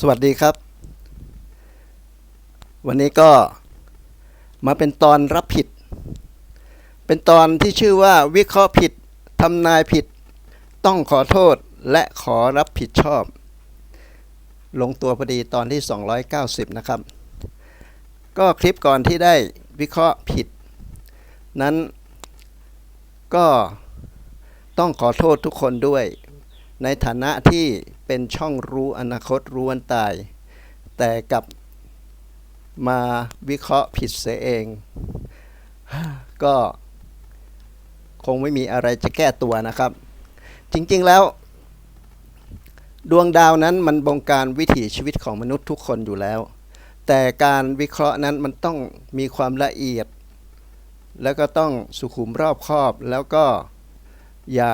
สวัสดีครับ วันนี้ก็มาเป็นตอนรับผิด เป็นตอนที่ชื่อว่าวิเคราะห์ผิดทำนายผิด ต้องขอโทษและขอรับผิดชอบ ลงตัวพอดีตอนที่ 290 นะครับ ก็คลิปก่อนที่ได้วิเคราะห์ผิด นั้น ก็ต้องขอโทษทุกคนด้วย ในฐานะที่ เป็นช่องรู้อนาคตรู้วันตาย แต่กลับมาวิเคราะห์ผิดเสียเอง ก็คงไม่มีอะไรจะแก้ตัวนะครับ จริงๆแล้ว ดวงดาวนั้นมันบงการวิถีชีวิตของมนุษย์ทุกคนอยู่แล้ว แต่การวิเคราะห์นั้นมันต้องมีความละเอียด แล้วก็ต้องสุขุมรอบคอบ แล้วก็อย่า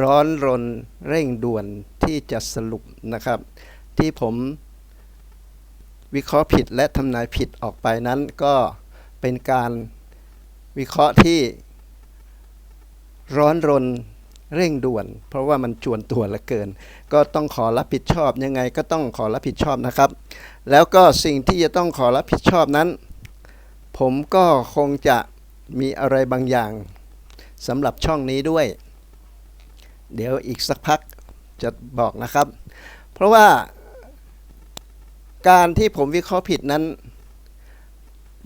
ร้อนรนเร่งด่วนที่จะสรุปนะครับ ที่ผมวิเคราะห์ผิดและทำนายผิดออกไปนั้นก็เป็นการวิเคราะห์ที่ร้อนรนเร่งด่วน เพราะว่ามันจวนตัวเหลือเกิน ก็ต้องขอรับผิดชอบยังไงก็ต้องขอรับผิดชอบนะครับ แล้วก็สิ่งที่จะต้องขอรับผิดชอบนั้น ผมก็คงจะมีอะไรบางอย่างสำหรับช่องนี้ด้วย เดี๋ยวอีกสักพักจะบอกนะครับ เพราะว่าการที่ผมวิเคราะห์ผิดนั้น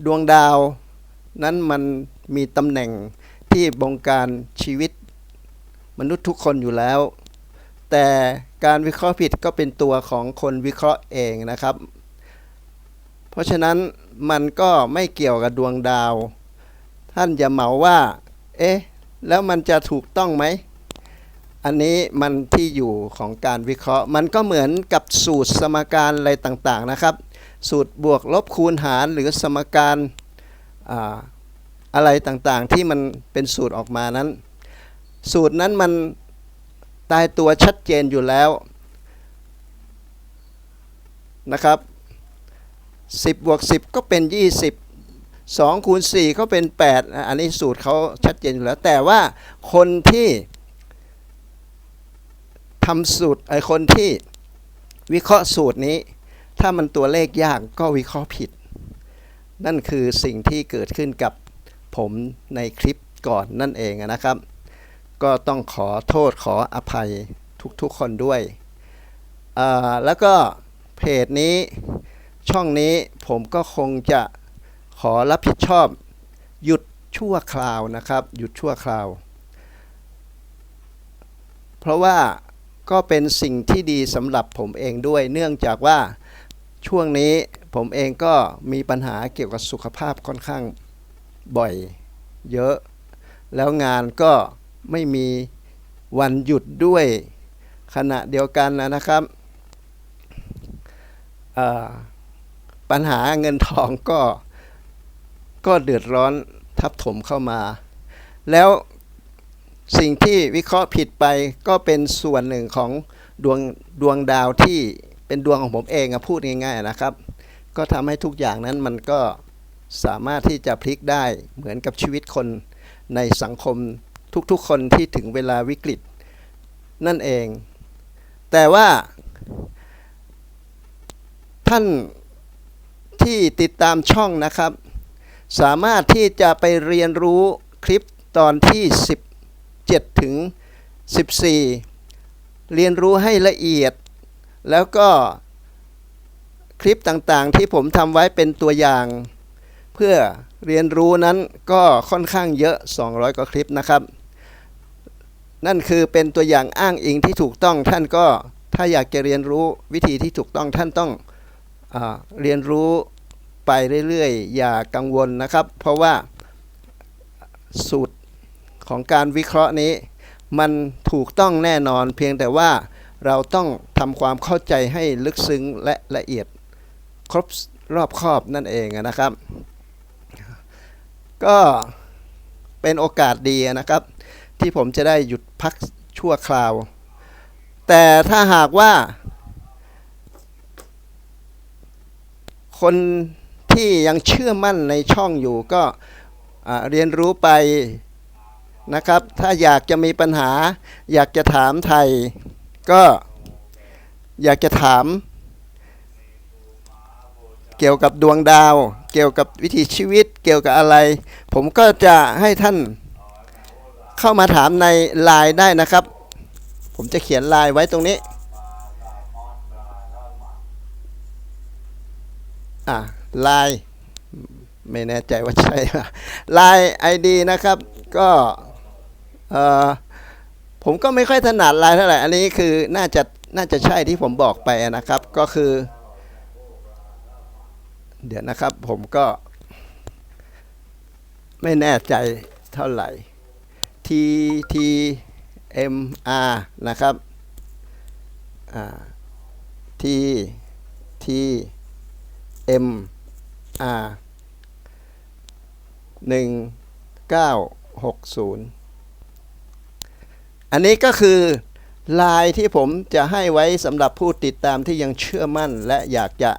ดวงดาวนั้นมันมีตำแหน่งที่บงการชีวิตมนุษย์ทุกคนอยู่แล้ว แต่การวิเคราะห์ผิดก็เป็นตัวของคนวิเคราะห์เองนะครับ เพราะฉะนั้นมันก็ไม่เกี่ยวกับดวงดาว ท่านอย่าเหมาว่า เอ๊ะ แล้วมันจะถูกต้องไหม อันนี้มันที่อยู่ของการวิเคราะห์ มันก็เหมือนกับสูตรสมการอะไรต่างๆนะครับ สูตรบวกลบคูณหารหรือสมการอะไรต่างๆ ที่มันเป็นสูตรออกมานั้น สูตรนั้นมันตายตัวชัดเจนอยู่แล้วนะครับ 10บวก10 ก็เป็น 20 2คูณ4ก็เป็น 8 อันนี้สูตรเขาชัดเจนอยู่แล้ว แต่ว่าคนที่ ทำสูตรไอคนที่วิเคราะห์สูตรนี้ ถ้ามันตัวเลขยากก็วิเคราะห์ผิด นั่นคือสิ่งที่เกิดขึ้นกับผมในคลิปก่อนนั่นเองนะครับ ก็ต้องขอโทษขออภัยทุกๆคนด้วย แล้วก็เพจนี้ช่องนี้ผมก็คงจะขอรับผิดชอบ หยุดชั่วคราวนะครับ หยุดชั่วคราว เพราะว่า ก็เป็นสิ่งที่ดีสำหรับผมเองด้วย เนื่องจากว่าช่วงนี้ผมเองก็มีปัญหาเกี่ยวกับสุขภาพค่อนข้างบ่อยเยอะ แล้วงานก็ไม่มีวันหยุดด้วยขณะเดียวกันนะครับปัญหาเงินทองก็ก็เดือดร้อนทับถมเข้ามา แล้ว สิ่งที่วิเคราะห์ผิดไปก็เป็นส่วนหนึ่งของดวงดวงดาวที่เป็นดวงของผมเองอะพูดง่ายๆนะครับ ก็ทำให้ทุกอย่างนั้นมันก็สามารถที่จะพลิกได้เหมือนกับชีวิตคนในสังคมทุกๆคนที่ถึงเวลาวิกฤต นั่นเอง แต่ว่า ท่านที่ติดตามช่องนะครับ สามารถที่จะไปเรียนรู้คลิปตอนที่ 7 ถึง 14 เรียนรู้ให้ละเอียด แล้วก็คลิปต่างๆที่ผมทำไว้เป็นตัวอย่าง เพื่อเรียนรู้นั้นก็ค่อนข้างเยอะ 200 กว่าคลิปนะครับ นั่นคือเป็นตัวอย่างอ้างอิงที่ถูกต้องท่านก็ถ้าอยากจะเรียนรู้วิธีที่ถูกต้องท่านต้องอเรียนรู้ไปเรื่อยๆ อย่ากังวลนะครับ เพราะว่าสูตร ของการวิเคราะห์นี้ มันถูกต้องแน่นอนเพียงแต่ว่าเราต้องทำความเข้าใจให้ลึกซึ้งและละเอียดครบรอบครอบนั่นเองนะครับ ก็เป็นโอกาสดีนะครับ ที่ผมจะได้หยุดพักชั่วคราว แต่ถ้าหากว่า คนที่ยังเชื่อมั่นในช่องอยู่ก็เรียนรู้ไป นะครับ ถ้าอยากจะมีปัญหา อยากจะถามไทย ก็อยากจะถาม เกี่ยวกับดวงดาว เกี่ยวกับวิถีชีวิต เกี่ยวกับอะไร ผมก็จะให้ท่านเข้ามาถามในไลน์ได้นะครับ ผมจะเขียนไลน์ไว้ตรงนี้อะไลน์ไม่แน่ใจว่าใช่ไหมไลน์ไอดีนะครับ ก็ ผมก็ไม่ค่อยถนัดลายเท่าไหร่ อันนี้คือน่าจะน่าจะใช่ที่ผมบอกไปนะครับ ก็คือ เดี๋ยวนะครับผมก็ ไม่แน่ใจเท่าไหร่ T T M R นะครับ T T M R 1960 อันนี้ก็คือไลน์ที่ผมจะให้ไว้สำหรับผู้ติดตามที่ยังเชื่อมั่น และอยากจะ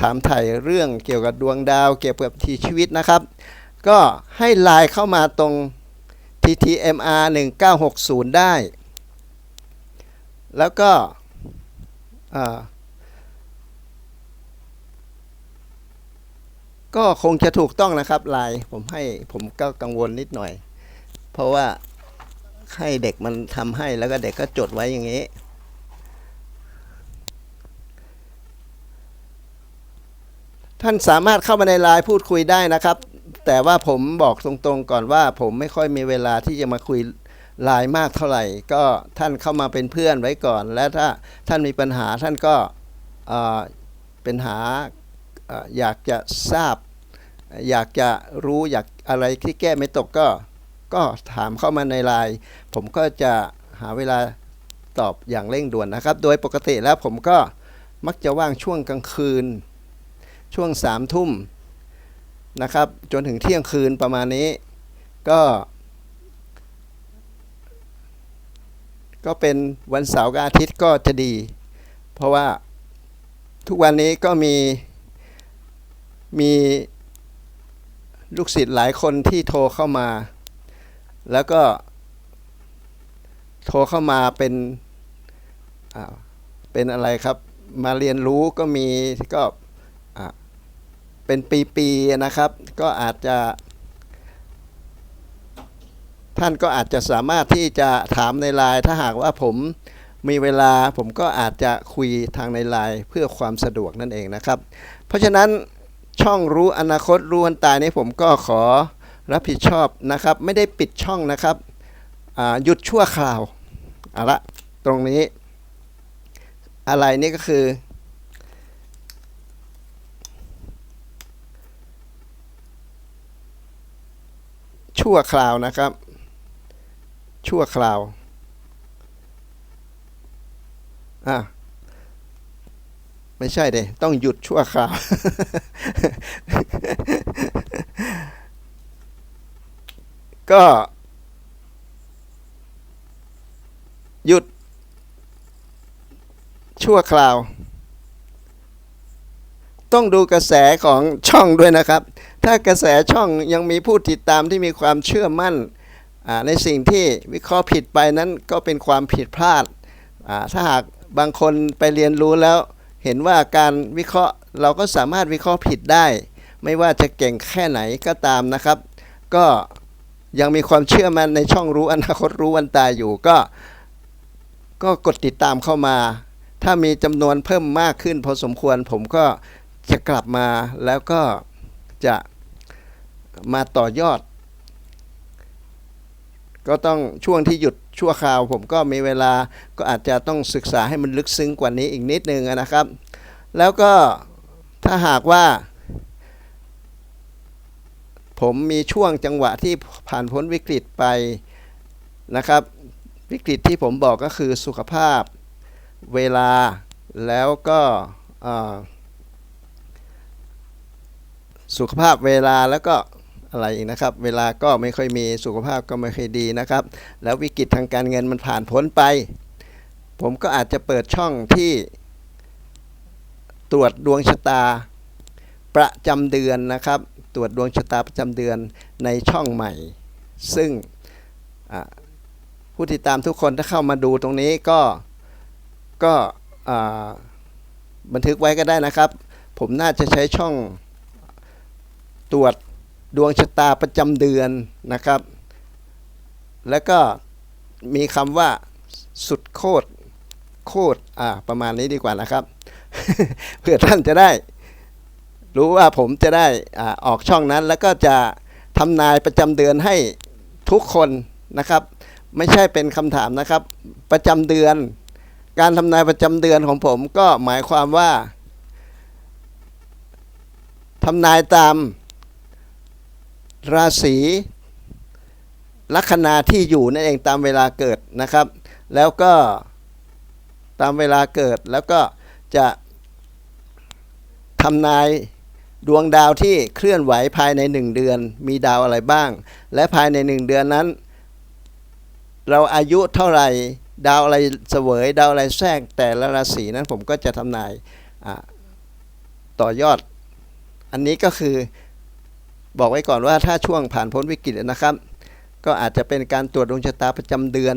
ถามไถ่เรื่องเกี่ยวกับดวงดาว เกี่ยวกับทีชีวิตนะครับ ก็ให้ไลน์เข้ามาตรง TTMR 1960 ได้ แล้วก็ก็คงจะถูกต้องนะครับไลน์ผมให้ผมก็กังวลนิดหน่อย เพราะว่า ให้เด็กมันทำให้แล้วก็เด็กก็จดไว้อย่างนี้ ท่านสามารถเข้ามาในไลน์พูดคุยได้นะครับ แต่ว่าผมบอกตรงๆก่อนว่า ผมไม่ค่อยมีเวลาที่จะมาคุยไลน์มากเท่าไหร่ ก็ท่านเข้ามาเป็นเพื่อนไว้ก่อน และถ้าท่านมีปัญหาท่านก็เป็นหาออยากจะทราบ อยากจะรู้อยากอะไรที่แก้ไม่ตกก็ ก็ถามเข้ามาในไลน์ผมก็จะหาเวลาตอบอย่างเร่งด่วนนะครับ โดยปกติแล้วผมก็มักจะว่างช่วงกลางคืน ช่วงสามทุ่มนะครับ จนถึงเที่ยงคืนประมาณนี้ ก็ ก็เป็นวันเสาร์กับอาทิตย์ก็จะดี เพราะว่าทุกวันนี้ก็มีมีลูกศิษย์หลายคนที่โทรเข้ามา แล้วก็โทรเข้ามาเป็นอ่าเป็นอะไรครับ มาเรียนรู้ก็มีก็อ่าเป็นปีๆนะครับ ก็อาจจะ ท่านก็อาจจะสามารถที่จะถามในไลน์ถ้าหากว่าผมมีเวลาผมก็อาจจะคุยทางในไลน์เพื่อความสะดวกนั่นเองนะครับ เพราะฉะนั้นช่องรู้อนาคตรู้วันตายนี้ผมก็ขอ รับผิดชอบนะครับ ไม่ได้ปิดช่องนะครับหยุดชั่วคราวเอาละตรงนี้ อะไรนี่ก็คือ ชั่วคราวนะครับ ชั่วคราวอะไม่ใช่เดต้องหยุดชั่วคราว ก็ หยุด ชั่วคราว ต้องดูกระแสของช่องด้วยนะครับ ถ้ากระแสช่องยังมีผู้ติดตามที่มีความเชื่อมั่นในสิ่งที่วิเคราะห์ผิดไปนั้นก็เป็นความผิดพลาดาถ้าหากบางคนไปเรียนรู้แล้ว เห็นว่าการวิเคราะห์เราก็สามารถวิเคราะห์ผิดได้ ไม่ว่าจะเก่งแค่ไหนก็ตามนะครับ ก็ ยังมีความเชื่อมันในช่องรู้อนาคตรู้วันตายอยู่ก็ก็กดติดตามเข้ามา ถ้ามีจำนวนเพิ่มมากขึ้นพอสมควรผมก็จะกลับมาแล้วก็จะมาต่อยอด ก็ต้องช่วงที่หยุดชั่วคราวผมก็มีเวลาก็อาจจะต้องศึกษาให้มันลึกซึ้งกว่านี้อีกนิดนึงนะครับ แล้วก็ถ้าหากว่า ผมมีช่วงจังหวะที่ผ่านพ้นวิกฤตไปนะครับ วิกฤตที่ผมบอกก็คือสุขภาพเวลาแล้วก็สุขภาพเวลาแล้วก็อะไรอีกนะครับ เวลาก็ไม่ค่อยมีสุขภาพก็ไม่ค่อยดีนะครับ แล้ววิกฤตทางการเงินมันผ่านพ้นไป ผมก็อาจจะเปิดช่องที่ตรวจดวงชะตา ประจำเดือนนะครับ ตรวจดวงชะตาประจำเดือนในช่องใหม่ ซึ่งผู้ติดตามทุกคนถ้าเข้ามาดูตรงนี้ก็ก็บันทึกไว้ก็ได้นะครับ ผมน่าจะใช้ช่องตรวจดวงชะตาประจำเดือนนะครับ แล้วก็มีคำว่าสุดโคตรโคตรอ่าประมาณนี้ดีกว่านะครับ เพื่อท่านจะได้ รู้ว่าผมจะได้อออกช่องนั้น แล้วก็จะทำนายประจำเดือนให้ทุกคนนะครับ ไม่ใช่เป็นคำถามนะครับ ประจำเดือน การทำนายประจำเดือนของผมก็หมายความว่าทำนายตาม ราศีลัคนาที่อยู่นั่นเองตามเวลาเกิดนะครับ แล้วก็ตามเวลาเกิดแล้วก็จะทำนาย ดวงดาวที่เคลื่อนไหวภายในหนึ่งเดือน มีดาวอะไรบ้าง และภายในหนึ่งเดือนนั้น เราอายุเท่าไหร่ดาวอะไรเสวย ดาวอะไรแทรกแต่ละราศีนั้นผมก็จะทำนายต่อยอด อันนี้ก็คือบอกไว้ก่อนว่าถ้าช่วงผ่านพ้นวิกฤตนะครับ ก็อาจจะเป็นการตรวจดวงชะตาประจำเดือน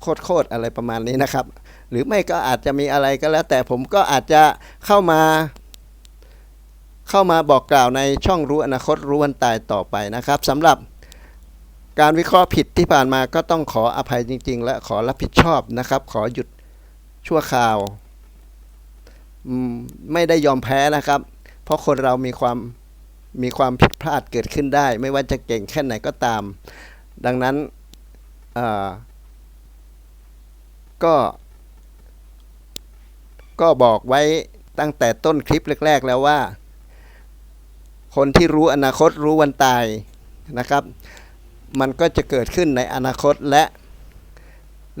โคตรๆอะไรประมาณนี้นะครับ หรือไม่ก็อาจจะมีอะไรก็แล้ว แต่ผมก็อาจจะเข้ามา เข้ามาบอกกล่าวในช่องรู้อนาคตรู้วันตายต่อไปนะครับสำหรับการวิเคราะห์ผิดที่ผ่านมาก็ต้องขออภัยจริง ๆ และขอรับผิดชอบนะครับ ขอหยุดชั่วคราว ไม่ได้ยอมแพ้นะครับ เพราะคนเรามีความมีความผิดพลาดเกิดขึ้นได้ ไม่ว่าจะเก่งแค่ไหนก็ตาม ดังนั้นก็ ก็บอกไว้ตั้งแต่ต้นคลิปแรก ๆ แล้วว่า คนที่รู้อนาคตรู้วันตายนะครับ มันก็จะเกิดขึ้นในอนาคตและ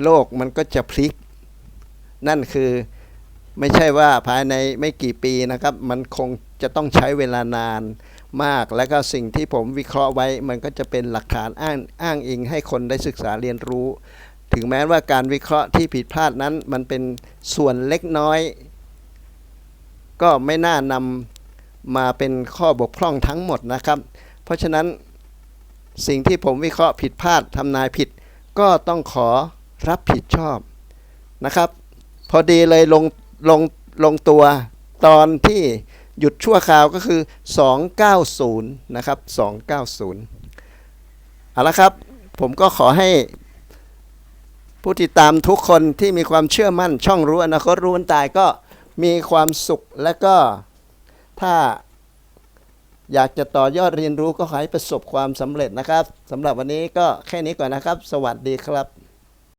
โลกมันก็จะพลิก นั่นคือไม่ใช่ว่าภายในไม่กี่ปีนะครับ มันคงจะต้องใช้เวลานานมาก และก็สิ่งที่ผมวิเคราะห์ไว้ มันก็จะเป็นหลักฐานอ้างอ้างอิงให้คนได้ศึกษาเรียนรู้ ถึงแม้ว่าการวิเคราะห์ที่ผิดพลาดนั้น มันเป็นส่วนเล็กน้อย ก็ไม่น่านำ มาเป็นข้อบกพร่องทั้งหมดนะครับ เพราะฉะนั้นสิ่งที่ผมวิเคราะห์ผิดพลาดทำนายผิด ก็ต้องขอรับผิดชอบนะครับ พอดีเลยลงลงลงตัวตอนที่หยุดชั่วคราวก็คือ 290 นะครับ 290 เอาละครับ ผมก็ขอให้ผู้ติดตามทุกคนที่มีความเชื่อมั่นช่องรู้อนาคตรู้วันตายก็มีความสุขและก็ ถ้าอยากจะต่อยอดเรียนรู้ก็ขอให้ประสบความสำเร็จนะครับสำหรับวันนี้ก็แค่นี้ก่อนนะครับ สวัสดีครับ